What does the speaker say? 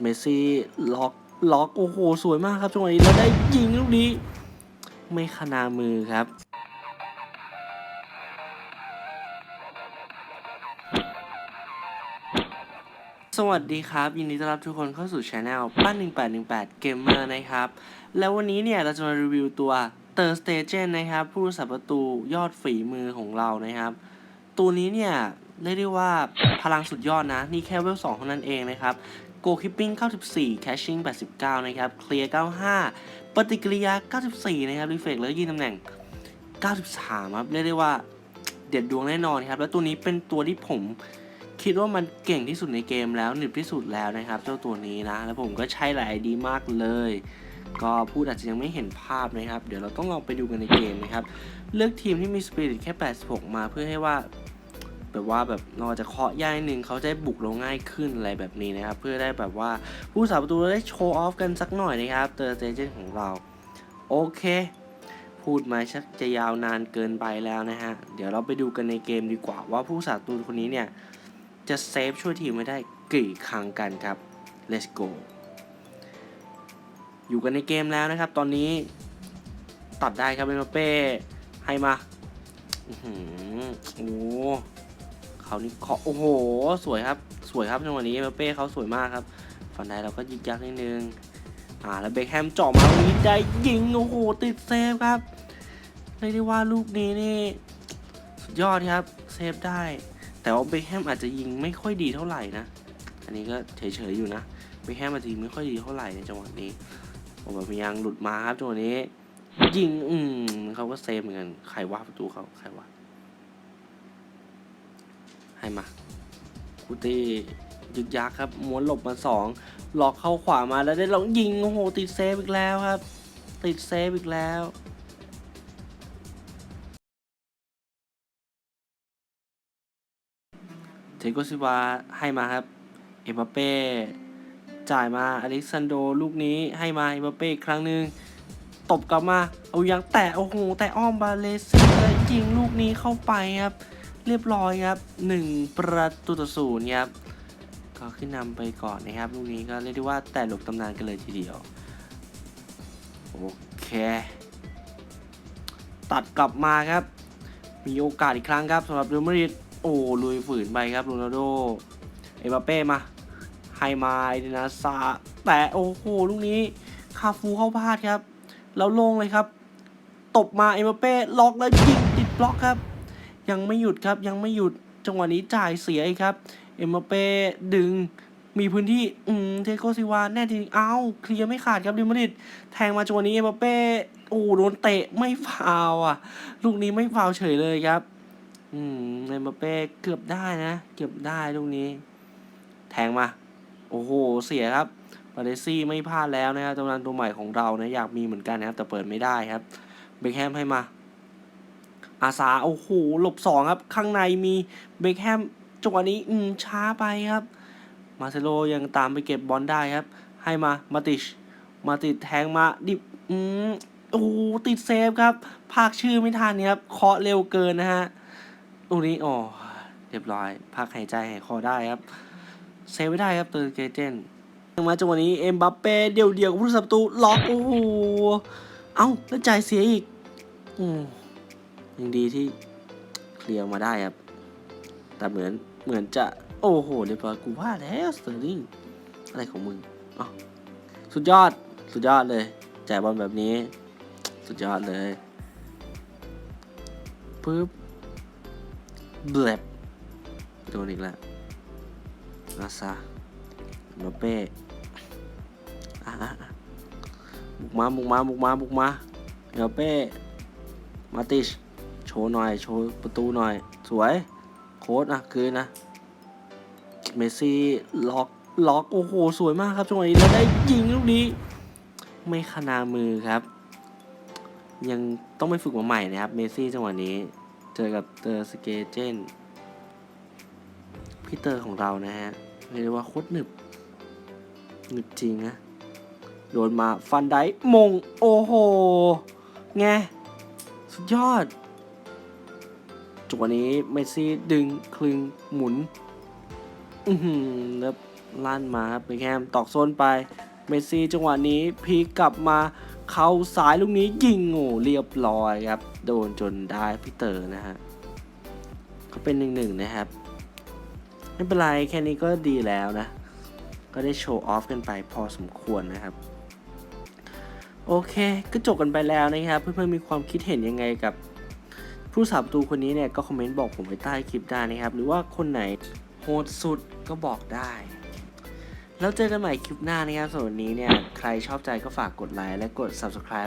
เมสซี่ล็อกล็อกโอ้โหสวยมากครับจังหวะนี้แล้วได้ยิงลูกนี้ ไม่ขนามือครับสวัสดีครับ ยินดีต้อนรับทุกคนเข้าสู่ช anel ป้าน1818 Gamer นะครับ แล้ววันนี้เนี่ย เราจะมารีวิวตัว t h i r s t a g e n นนะครับ ผู้รักษาประตูยอดฝีมือของเรานะครับ ตัวนี้เนี่ย เรียกได้ว่าพลังสุดยอดนะ นี่แค่เวล2เท่านั้นเองนะครับ Go Keeping 94 Caching 89 นะครับ Clear 95 ปฏิกิริยา 94 นะครับ Reflect แล้วยิงตำแหน่ง 93 ครับ เรียกได้ว่าเด็ดดวงแน่นอนครับ แล้วตัวนี้เป็นตัวที่ผมคิดว่ามันเก่งที่สุดในเกมแล้วหนึบที่สุดแล้วนะครับ เจ้าตัวนี้นะ แล้วผมก็ใช้หลายดีมากเลย ก็พูดอาจจะยังไม่เห็นภาพนะครับ เดี๋ยวเราต้องลองไปดูกันในเกมนะครับ เลือกทีมที่มีสปิริตแค่ 86 มาเพื่อให้ว่า แบบว่าแบบเราจะเคาะย่ายหนึ่งเขาจะบุกเราง่ายขึ้นอะไรแบบนี้นะครับ เพื่อได้แบบว่าผู้สาประตูได้โชว์ออฟกันสักหน่อยนะครับเตอร์เจเจนของเรา โอเค พูดมาชักจะยาวนานเกินไปแล้วนะฮะ เดี๋ยวเราไปดูกันในเกมดีกว่าว่าผู้สาประตูคนนี้เนี่ยจะเซฟช่วยทีมไม่ได้กี่ครั้งกันครับ let's go อยู่กันในเกมแล้วนะครับ ตอนนี้ตัดได้ครับเอ็มบัปเป้ให้มาอื้อหือโอ้ เขานี่เคาะโอ้โห สวยครับ สวยครับจังหวะนี้เมบัปเป้เขาสวยมากครับฝันได้เราก็ยิกยักนิดนึง อ่า แล้วเบคแฮมเจ่อมาตรงนี้ได้ยิง โอ้โห ติดเซฟครับเรียกได้ว่าลูกนี้นี่ สุดยอดครับ เซฟได้ แต่ว่าเบคแฮมอาจจะยิงไม่ค่อยดีเท่าไหร่นะ อันนี้ก็เฉยๆอยู่นะ เบคแฮมอาจจะยิงไม่ค่อยดีเท่าไหร่ในจังหวะนี้โอ้แบบยังหลุดมาครับจังหวะนี้ ยิง อืมเขาก็เซฟเหมือนกัน ใครว่าประตูเขาใครว่า ให้มาคูตี้ยึกยักครับม้วนหลบมาสองล็อกเข้าขวามาแล้วได้ลองยิงโอ้โหติดเซฟอีกแล้วครับ ติดเซฟอีกแล้วเทโกซิวาให้มาครับเอ็มบัปเป้จ่ายมาอเล็กซานโดลูกนี้ให้มาเอ็มบัปเป้อีกครั้งหนึ่งตบกลับมาเอายังแตะโอ้โหแต่อ้อมบาเลซี่แล้วยิงลูกนี้เข้าไปครับ เรียบร้อยครับ 1 ประตูต่อศูนย์ครับก็ขึ้นนำไปก่อนนะครับลูกนี้ก็เรียกได้ว่าแต่หลบตำนานกันเลยทีเดียว โอเค ตัดกลับมาครับ มีโอกาสอีกครั้งครับสำหรับเรอัลมาดริดโอ้ลุยฝืนไปครับโรนัลโดเอมบัปเป้มาให้มาไอเดนาซาแต่โอ้โหลูกนี้คาฟูเข้าพลาดครับ แล้วลงเลยครับ ตบมาเอมบัปเป้ล็อกแล้วยิงติดบล็อกครับ ยังไม่หยุดครับ ยังไม่หยุดจังหวะนี้จ่ายเสียครับ เอ็มเป้ดึงมีพื้นที่ อืม เทโกซิวา แน่จริงเอ้าเคลียร์ไม่ขาดครับเรอัลมาดริดแทงมาจังหวะนี้เอ็มเป้โอ้โดนเตะไม่ฟาวอะ ลูกนี้ไม่ฟาวเฉยเลยครับ อืม เอ็มเป้เกือบได้นะ เกือบได้ลูกนี้ แทงมา โอ้โห เสียครับบาเลซี่ไม่พลาดแล้วนะครับตำนานตัวใหม่ของเรานะ อยากมีเหมือนกันนะครับ แต่เปิดไม่ได้ครับ เบคแฮมให้มา อาสาโอ้โหหลบสองครับ ข้างในมีเบคแฮมจังหวะนี้อืมช้าไปครับ มาเซโลยังตามไปเก็บบอลได้ครับ ให้มามาติชมาติดแทงมาดิบอืมโอ้ติดเซฟครับภาคชื่อไม่ทันครับเคาะเร็วเกินนะฮะตรงนี้อ๋อเรียบร้อยพักหายใจหายคอได้ครับเซฟไม่ได้ครับเตอร์เกเจนมาจังหวะนี้เอ็มบัปเป้เดี่ยวเดียวกับผู้สับตูล็อกโอ้โหเอ้าแล้วจ่ายเสียอีกอืม ยังดีที่เคลียร์มาได้ครับ แต่เหมือนเหมือนจะ โอ้โหเรียบร้อยกูว่าแล้วสเตอร์ลิงอะไรของมึงอ๋อสุดยอดสุดยอดเลยจ่ายบอลแบบนี้ สุดยอดเลยปึ๊บเบลบโดนอีกแล้วอาซาโนเป้อะบุกมาบุกมาบุกมาบุกมาโนเป้มาติช โชว์หน่อย โชว์ประตูหน่อย สวย โค้ดอะคืนนะ เมสซี่ล็อกล็อกโอ้โห สวยมากครับจังหวะนี้แล้วได้ยิงลูกนี้ ไม่ขนามือครับ ยังต้องไปฝึกมาใหม่นะครับ เมสซี่จังหวะนี้ เจอกับเตอร์สเกเจนพี่เตอร์ของเรานะฮะเรียกว่าโคตรหนึบหนึบจริงนะโดนมาฟันไดมง โอ้โห ไง สุดยอด จังหวะนี้เมซี่ดึงคลึงหมุน อือหือแล้วลั่นมาครับเบคแฮมตอกโซนไปเมซี่จังหวะนี้พลิกกลับมาเข้าสายลูกนี้ยิงโง่เรียบร้อยครับ โดนจนได้พี่เต๋อนะฮะก็เป็นหนึ่งหนึ่งนะครับ ไม่เป็นไรแค่นี้ก็ดีแล้วนะ ก็ได้โชว์ออฟกันไปพอสมควรนะครับ โอเค ก็จบกันไปแล้วนะครับ เพื่อนๆมีความคิดเห็นยังไงกับ ผู้สาประตูคนนี้เนี่ยก็คอมเมนต์บอกผมไว้ใต้คลิปได้นะครับ หรือว่าคนไหนโหดสุดก็บอกได้ แล้วเจอกันใหม่คลิปหน้านะครับสำหรับวันนี้เนี่ย ใครชอบใจก็ฝากกดไลค์และกด subscribe